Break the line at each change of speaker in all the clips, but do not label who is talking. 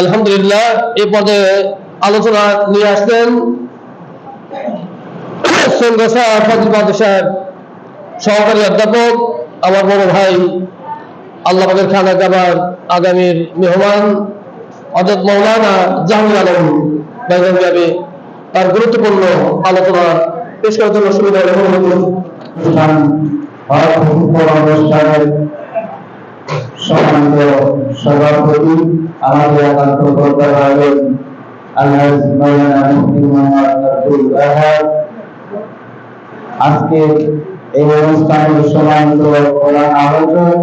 আলহামদুলিল্লাহ, এই পর্যায়ে আলোচনা নিয়ে বাদু সহকারী অধ্যাপক, আমার বড় ভাই আল্লাহ পাকের খানা গাবার আগামীর মেহমান অর্থাৎ মৌলানা জাহাঙ্গীর আলম যাবে তার গুরুত্বপূর্ণ আলোচনা পেশ করার জন্য সুবিধা
সম্মানিত সভাপতি, আমাদের একান্ত করতে পারবেন আল্লাহ মাওলানা মুফতি মোহাম্মদ আব্দুল ওয়াহাব আজকে এই অনুষ্ঠানের সম্মানিত প্রধান আলোচক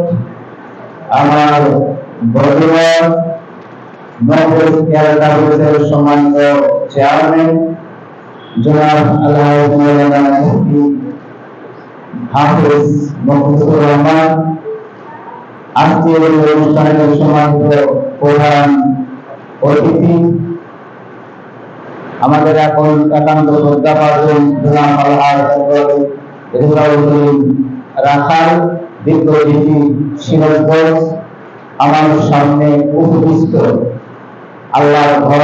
আমার সম্মানিত চেয়ারম্যান অনুষ্ঠানের সম্মানিত প্রধান অতিথি আমাদের এখন একান্ত রাখাল আমার সামনে উপবিষ্ট আল্লাহর ঘর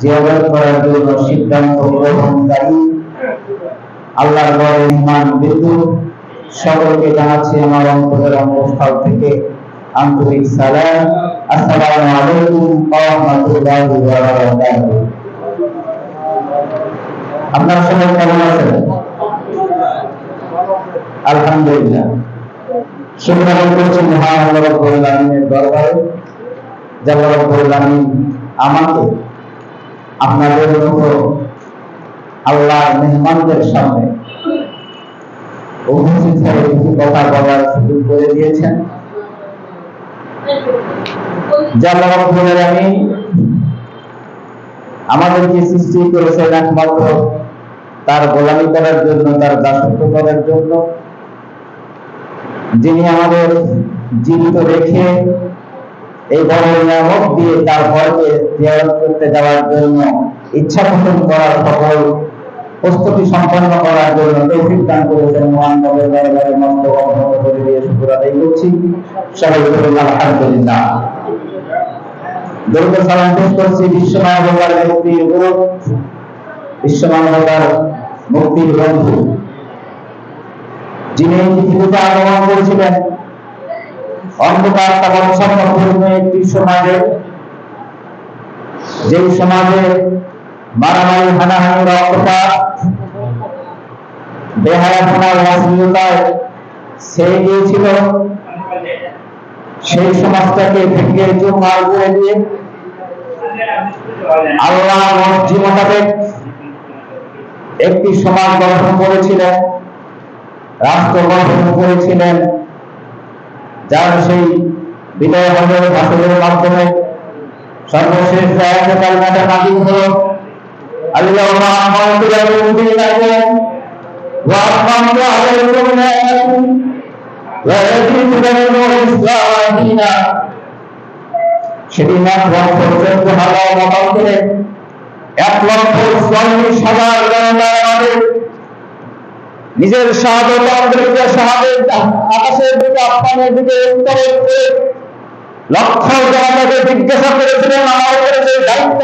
জিয়ারত করার জন্য সিদ্ধান্ত গ্রহণকারী আল্লাহর ঘরে ইমান বিদ্যুৎ সকলকে জানাচ্ছি আমার অন্তরের অঙ্গস্থল থেকে আন্তরিক সালাম। আসসালামু আলাইকুম ওয়া রাহমাতুল্লাহি ওয়া বারাকাতুহু। আপনারা সবাই কেমন আছেন? আলহামদুলিল্লাহ। শুক্রান করছি মহান রাব্বুল আলামিনের দরবারে। যে আল্লাহ রাব্বুল আলামিন আমাকে, আপনাদের মতো আল্লাহ মেহমানদের সামনে উপস্থিত তার গোলামি করার জন্য, তার দাসত্ব করার জন্য। যিনি আমাদের জীবিত রেখে এই বড় নিয়ামক দিয়ে তার জিয়ারত করতে যাওয়ার জন্য ইচ্ছা পোষণ করার সকল প্রস্তুতি সম্পন্ন করার জন্য তৌফিক দান করেছেন মহান নবের দরবারে মস্ত অবনত করে দিয়ে শুকর আদায় করছি। সবাই আলহামদুলিল্লাহ। দরুদ সালাম পেশ করছি বিশ্ব মুক্তির বন্ধু, যিনি পৃথিবীতে আগমন করেছিলেন। অন্ধকার একটি সমাজে, যেই সমাজে মারামারি হানাহানি রক্তপাত ছেয়ে গিয়েছিল। সেই সমাজটাকে ভেঙে করে দিয়ে আল্লাহ মর্জি মোতাবেক একটি সমাজ গঠন করেছিলেন, রাষ্ট্র গঠন করেছিলেন, যার সেই বিদায় হজর ভাষণের মাধ্যমে সর্বশেষ জায়গা কালমাটা হলো। আল্লাহ মাহমুদ রাবুদ্দিন আছেন وأقمت عليكم نعمتي ويزيد لكم إسلامنا সেদিন এক লক্ষ চোদ্দ হাজার মতান্তরে এক লক্ষ চল্লিশ হাজার জনতার আমাদের নিজের শাহাদত আন্দোলনকে শাহাদের আকাশের দিকে আসমানের দিকে উত্তরের দিকে লক্ষ জনতাকে জিজ্ঞাসা করেছিলেন আমার উপরে যে দায়িত্ব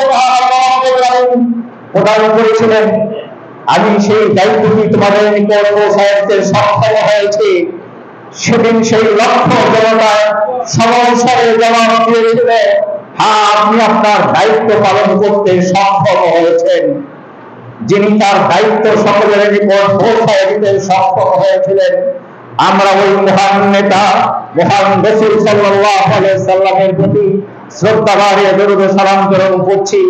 প্রদান করেছিলেন। আমি সেই দায়িত্বটি তোমাদের নিকট পৌঁছাইতে সক্ষম হয়েছি। সেদিন সেই লক্ষ জনতার সমস্যারে জবাব দিয়েছিলেন হ্যাঁ আপনি আপনার দায়িত্ব পালন করতে সক্ষম হয়েছেন। যিনি তার দায়িত্ব সকলের নিকট পৌঁছায় দিতে সক্ষম হয়েছিলেন, আমরা ওই মহান নেতা, মহান রসুল আলাইহি সাল্লামের প্রতি শ্রদ্ধা বাড়িয়ে দরুদ সালাম প্রেরণ করছি।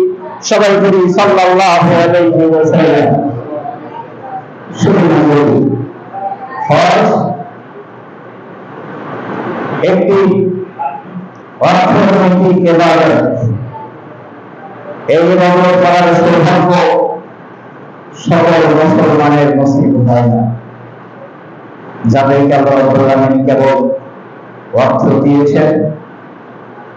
সবাই করি সাল্লাল্লাহু আলাইহি ওয়াসাল্লাম। শুরু করি হজ একটি অর্থনৈতিক এবাদত এই ইবাদত করার সৌভাগ্য সকল মুসলমানের নসিব হয় না। যাদেরকে আল্লাহ কেবল অর্থ দিয়েছেন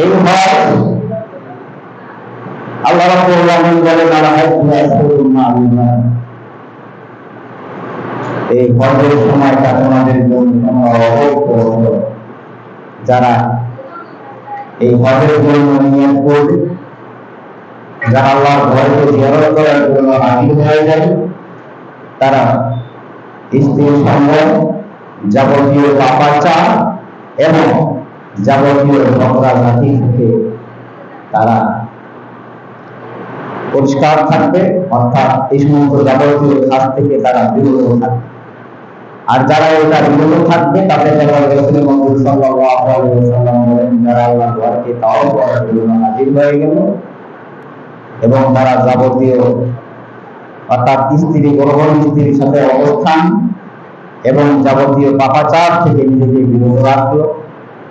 এই ভয় আল্লাহ রাব্বুল আলামিন আলা এই হজের সময়টা তোমাদের জন্য যারা এই হজের জন্য নিয়ত করবে, যারা আল্লাহর ঘরকে জিয়ারত করার জন্য হাজির হয়ে যাবে, তারা স্ত্রী সঙ্গ যাবতীয় পাপাচা এবং যাবতীয় ঝাঁটি থেকে তারা পরিষ্কার থাকবে, অর্থাৎ এই সমস্ত যাবতীয় কাজ থেকে তারা বিরত থাকবে। আর যারা এটা বিরত থাকবে, তাদের যারা আল্লাহ তাও হয়ে গেল এবং তারা যাবতীয়, অর্থাৎ স্ত্রী গ্রহণ স্ত্রীর সাথে অবস্থান এবং যাবতীয় পাপাচার থেকে নিজেকে বিরত রাখল।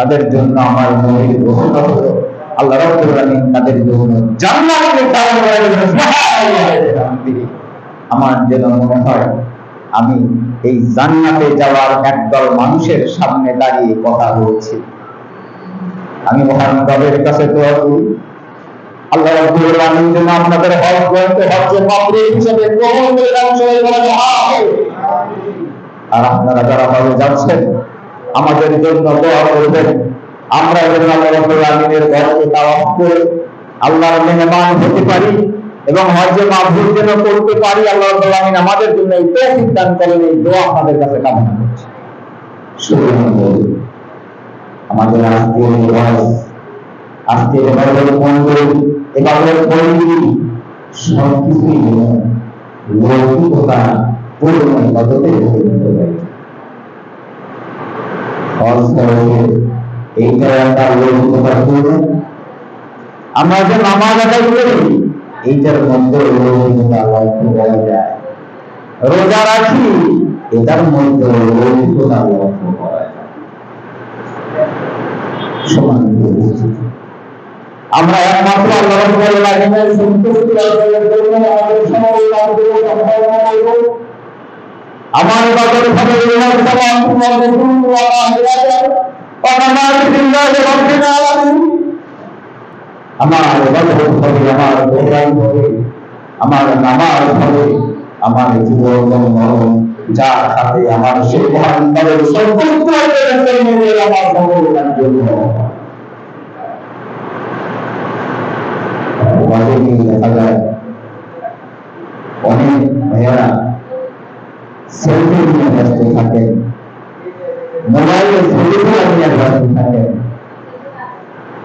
তাদের জন্য আমার নবীর হলো আল্লাহ তাদের জন্য আমার যেন মনে হয়, আমি এই জান্নাতে যাওয়ার একদল মানুষের সামনে দাঁড়িয়ে কথা বলছি। আমি মহান রবের কাছে দোয়া করি। আল্লাহ রাব্বুল আলামিন যেন আপনাদের হজ হজ্জে মাবরুর হিসেবে গ্রহণ করে বলেন আর আপনারা যারা হজে যাচ্ছেন আমাদের জন্য দোয়া করবেন। আমরা যেন আল্লাহ রাব্বুল আলামিনের ঘরকে তাওয়াফ করে আল্লাহর মেহমান হতে পারি এবং হজে মাবরুর যেন করতে পারি, আল্লাহ রাব্বুল আলামিন আমাদের জন্য এই তৌফিক দান করেন, এই দোয়া আপনাদের কাছে কামনা করছি। আমাদের আজকে এই ওয়াজ আজকে এবারের পরিণত হয়েছে করে আমরা যে নামাজ আদায় করি, এইটার মধ্যে করা রোজা রাখি, এটার মধ্যে করা আমরা একমাত্র আল্লাহ রাব্বুল সন্তুষ্টি অর্জনের আমাদের সময় কাজগুলো সম্পাদন করব আমার রাব্বিল আলামিন আমার হবে আমার জীবন মরণ যা আমার সেই জন্য। দেখা যায়, অনেক ভাইয়ারা সেলফি নিয়ে ব্যস্ত থাকেন। মোবাইলে ছবি নিয়ে ব্যস্ত থাকেন।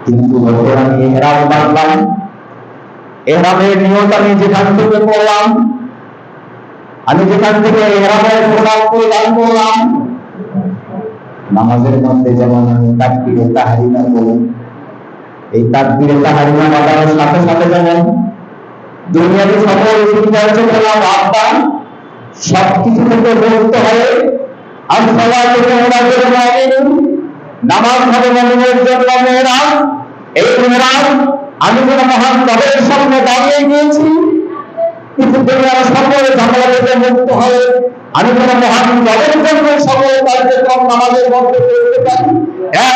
কিন্তু যখন আমি এহরাম বাঁধলাম নিয়ত আমি যেখান থেকে পড়লাম আমি যেখান থেকে এহরামের প্রণাম করে করলাম নামাজের মধ্যে যেমন আমি তাকবিরে তাহারিমা করি, এই তাকবীরে তাহারিমা বাজানোর সাথে সাথে যেমন দুনিয়াতে সকল চিন্তার্য করলাম আত্মা সব কিছু মুক্ত হয়ে আর ওরা নামাজ হবে মমিনের জন্য এই মেয়েরাজ আমি কোন মহান রবের সামনে দাঁড়িয়ে গিয়েছি। কিন্তু দুনিয়ার সকল ঝামেলা থেকে মুক্ত হয়ে, আমি কোন মহান রবের জন্য সকল কার্যক্রম নামাজের মধ্যে পারি। এক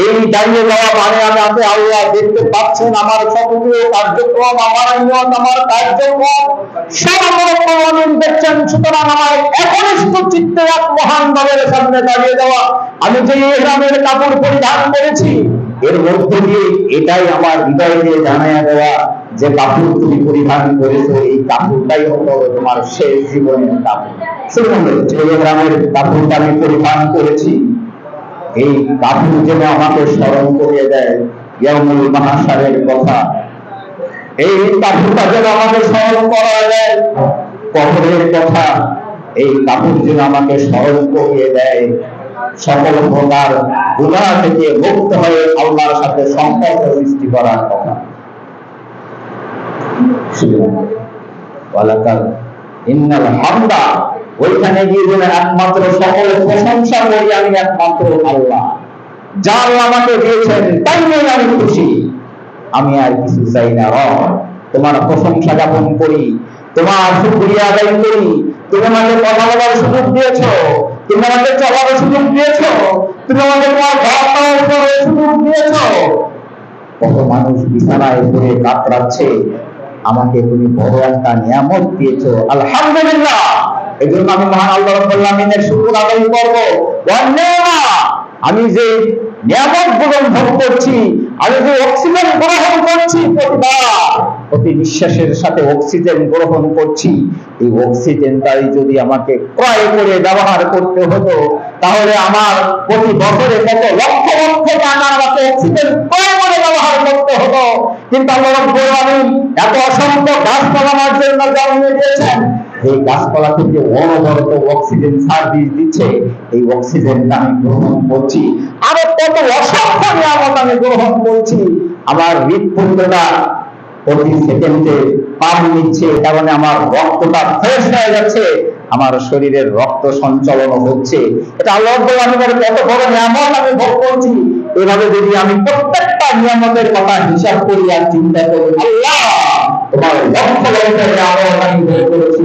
এই দাঁড়িয়ে যাওয়া মানে আমি আপনি আল্লাহ, দেখতে পাচ্ছেন আমার কার্যক্রম, আমার আমার কার্যক্রম। সর্বরকম আমি দেখছেন, সুতরাং আমার একনিষ্ঠ চিত্তে এক মহান দলের সামনে দাঁড়িয়ে যাওয়া। আমি যে ইহরামের কাপড় পরিধান করেছি, এর মধ্যে দিয়ে এটাই আমার হৃদয় দিয়ে জানাইয়া দেওয়া যে কাপড় তুমি পরিধান করেছ, এই কাপড়টাই হলো তোমার শেষ জীবনের কাপড়। যে ইহরামের কাপড়টা আমি পরিধান করেছি। এই কাপড় যেন আমাকে স্মরণ করিয়ে দেয় ইয়ামুল মাহাসারের কথা, এই কাপড়টা যেন আমাকে স্মরণ করা দেয়, কবরের কথা, এই কাপড় যেন আমাকে স্মরণ করিয়ে দেয়। সকল প্রকার গুনাহ থেকে মুক্ত হয়ে আল্লাহর সাথে সম্পর্ক সৃষ্টি করার কথা। ইন্নাল হামদা ওইখানে গিয়ে যেন একমাত্র সকল প্রশংসা করি আমি, একমাত্র আল্লাহ। যা আমাকে দিয়েছেন, তাই নিয়ে আমি খুশি। আমি আর কিছু চাই না, রব। তোমার প্রশংসা জ্ঞাপন করি, তোমার শুক্রিয়া আদায় করি। তুমি আমাকে কথা বলার সুযোগ দিয়েছ, তুমি আমাকে চলার সুযোগ দিয়েছ, তুমি আমাকে তোমার ঘর পাওয়ার সুযোগ দিয়েছ। কত মানুষ বিছানায় পড়ে কাতরাচ্ছে, আমাকে তুমি বড় একটা নিয়ামত দিয়েছ। আলহামদুলিল্লাহ। এই জন্য আমি মহান আল্লাহ রাব্বুল আলামিনের শুকর আদায় করব। ধন্যবাদ আমি যে নিয়ামত আমি সাথে অক্সিজেন গ্রহণ যদি আমাকে ক্রয় করে ব্যবহার করতে হতো, তাহলে আমার প্রতি বছরে কত লক্ষ লক্ষ টাকার মতো অক্সিজেন ক্রয় করে ব্যবহার করতে হতো। কিন্তু আলামিন এত অসংখ্য গাছপালা আমার জন্য জন্মে এই গাছপালা থেকে অনবরত অক্সিজেন সার্ভিস দিচ্ছে, এই অক্সিজেনটা আমি গ্রহণ করছি। আরও কত অসংখ্য নিয়ামত আমি গ্রহণ করছি। আমার হৃদপিণ্ডটা প্রতি সেকেন্ডে পাম নিচ্ছে কারণে আমার রক্তটা ফ্রেশ হয়ে যাচ্ছে, আমার শরীরের রক্ত সঞ্চালন হচ্ছে। এটা আল্লাহ কত বড় নিয়ামত আমি ভোগ করছি। এভাবে যদি আমি প্রত্যেকটা নিয়ামতের কথা হিসাব করি আর চিন্তা করি, আল্লাহ, তোমার লক্ষ লক্ষ নিয়ামত আমি ভোগ করেছি।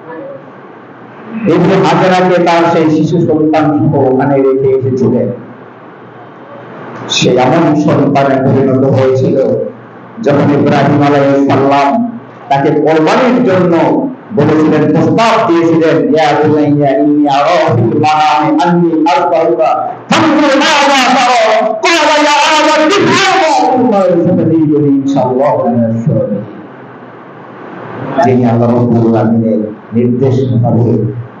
ইবনে হাজারাকে তার সেই শিশু সন্তান ওখানে রেখে এসেছিলেন সে এমন সন্তানে পরিণত হয়েছিল, যখন ইব্রাহিম আলাইহিস সালাম তাকে কোরবানির জন্য বলেছিলেন, প্রস্তাব দিয়েছিলেন নির্দেশ মোতাবেক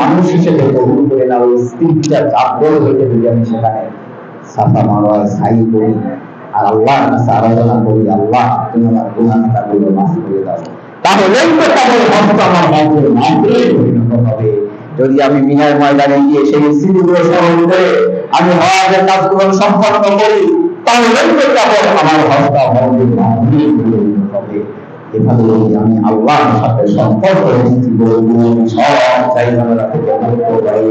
মানুষ হিসেবে কবুল করে নাও এই স্মৃতিটা জাগ্রত যদি আমি সেখানে সাফা মারোয়ায় সাই করি। আর আরাধনা করি, আল্লাহ তুমি আমার গুণাটা মাফ করে দাও। তাহলেই তো তাদের হস্ত আমার পরিণত হবে। যদি আমি মিনার ময়দানে গিয়ে সেই স্মৃতিগুলো স্মরণ করে আমি হওয়ার কাজগুলো সম্পন্ন করি তাহলেই তো আমার মধ্যে মাঝে পরিণত হবে। এভাবে যদি আমি আল্লাহর সাথে সম্পর্ক সৃষ্টি সব করে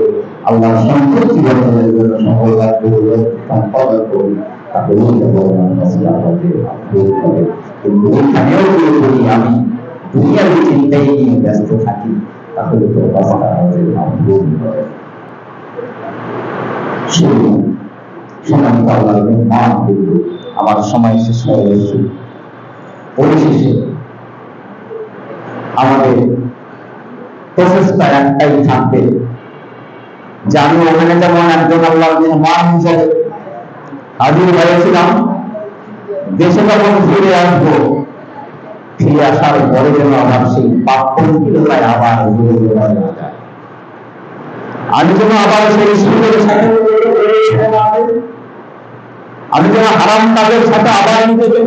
আল্লাহর সন্তুষ্টি অর্জনের জন্য সফলতাগুলো সম্পন্ন করি। তাহলে কেবল আমার ফসলা হবে আফসোস হবে কিন্তু এখানেও যদি বলি আমি দুনিয়ার চিন্তাই নিয়ে ব্যস্ত থাকি, তাহলে তো ফসলা হবে আফসোস হবে শুনুন সময় আল্লাহকে মান আমার সময় শেষ হয়ে গেছে। পরিশেষে আমাদের প্রসেসটা একটাই থাকবে। যে আমি ওখানে যেমন একজন আল্লাহ মান হিসেবে হাজির হয়েছিলাম, দেশে যখন ফিরে আসব, ফিরে আসার পরে যেন আমার সেই পাপনগুলোয় আবার আমি যেন আবার সেই সুন্দর সাথে আমি যেন হারাম কাজের সাথে আবার নিজেকে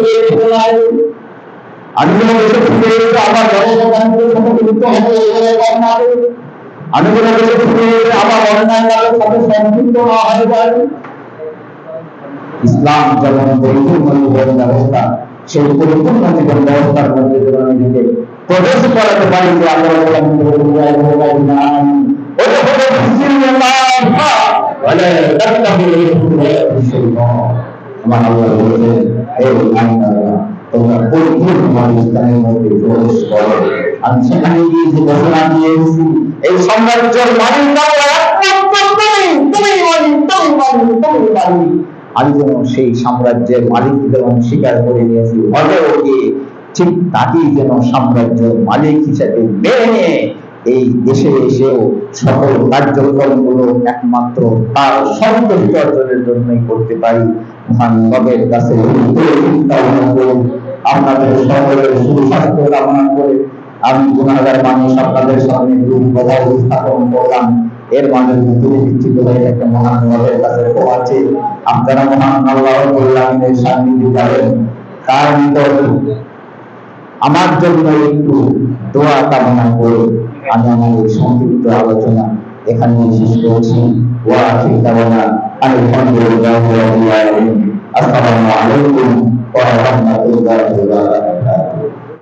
ইসলাম যেমন ব্যবস্থা, সেই পরিপূর্ণ জীবন ব্যবস্থার মধ্যে প্রবেশ করাতে পারি যে আমরা আমার আল্লাহ বলেছেন এই আইনারা তোমরা মধ্যে প্রবেশ করো। আমি সেখানে গিয়ে যে এই সাম্রাজ্যের আমি সেই সাম্রাজ্যের মালিক যেমন স্বীকার করে নিয়েছি, হলেও ঠিক তাকেই যেন সাম্রাজ্যের মালিক হিসেবে মেনে এই দেশে এসেও সকল কার্যক্রমগুলো একমাত্র তার সন্তুষ্টি অর্জনের জন্যই করতে পারি। কাছে আপনাদের সকলের সুস্বাস্থ্য কামনা করে আমি গুণাগার মানুষ আপনাদের সামনে দুই কথা উপস্থাপন করলাম। এর মাঝে হয়ে একটা মহান কাছে আপনারা মহান কল্যাণের তার আমার জন্য একটু দোয়া কামনা করে আমি আমার সংক্ষিপ্ত আলোচনা এখানে শেষ করছি। ওয়া ঠিক কামনা আলহামদুলিল্লাহ রাব্বিল আলামিন আসসালামু